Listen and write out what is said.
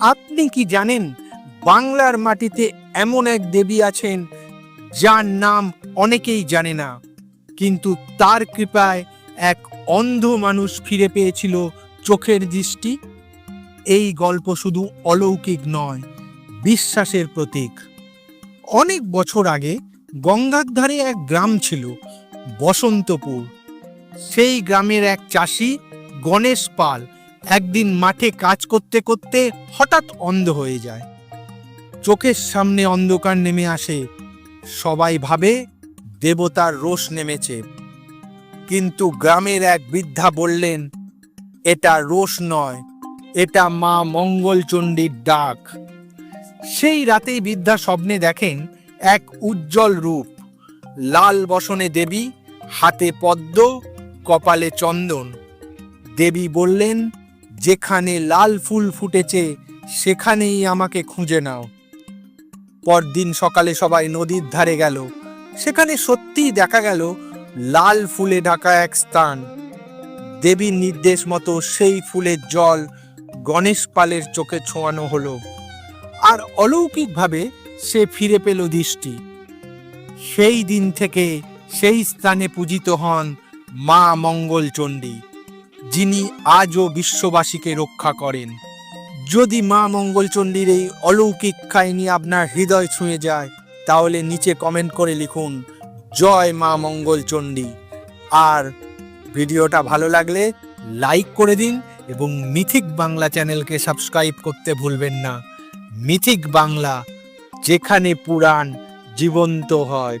আপনি কি জানেন বাংলার মাটিতে এমন এক দেবী আছেন যার নাম অনেকেই জানে না, কিন্তু তার কৃপায় এক অন্ধ মানুষ ফিরে পেয়েছিল চোখের দৃষ্টি? এই গল্প শুধু অলৌকিক নয়, বিশ্বাসের প্রতীক। অনেক বছর আগে গঙ্গার ধারে এক গ্রাম ছিল, বসন্তপুর। সেই গ্রামের এক চাষি গণেশ পাল একদিন মাঠে কাজ করতে করতে হঠাৎ অন্ধ হয়ে যায়। চোখের সামনে অন্ধকার নেমে আসে। সবাই ভাবে দেবতার রোষ নেমেছে। কিন্তু গ্রামের এক বৃদ্ধা বললেন, এটা রোষ নয়, এটা মা মঙ্গলচণ্ডীর ডাক। সেই রাতেই বৃদ্ধা স্বপ্নে দেখেন এক উজ্জ্বল রূপ, লাল বসনে দেবী, হাতে পদ্ম, কপালে চন্দন। দেবী বললেন যেখানে লাল ফুল ফুটেছে, সেখানেই আমাকে খুঁজে নাও। পরদিন সকালে সবাই নদীর ধারে গেল। সেখানে সত্যিই দেখা গেল, লাল ফুলে ঢাকা এক স্থান। দেবীর নির্দেশ মতো সেই ফুলের জল গণেশ পালের চোখে ছোঁয়ানো হলো। আর অলৌকিকভাবে সে ফিরে পেল দৃষ্টি। সেই দিন থেকে সেই স্থানে পূজিত হন মা মঙ্গলচণ্ডী। যিনি আজও বিশ্ববাসীকে রক্ষা করেন। যদি মা মঙ্গলচণ্ডীর এই অলৌকিক কাহিনী আপনার হৃদয় ছুঁয়ে যায়, তাহলে নিচে কমেন্ট করে লিখুন, জয় মা মঙ্গলচণ্ডী। আর ভিডিওটা ভালো লাগলে লাইক করে দিন এবং মিথিক বাংলা চ্যানেলকে সাবস্ক্রাইব করতে ভুলবেন না। মিথিক বাংলা, যেখানে পুরাণ জীবন্ত হয়।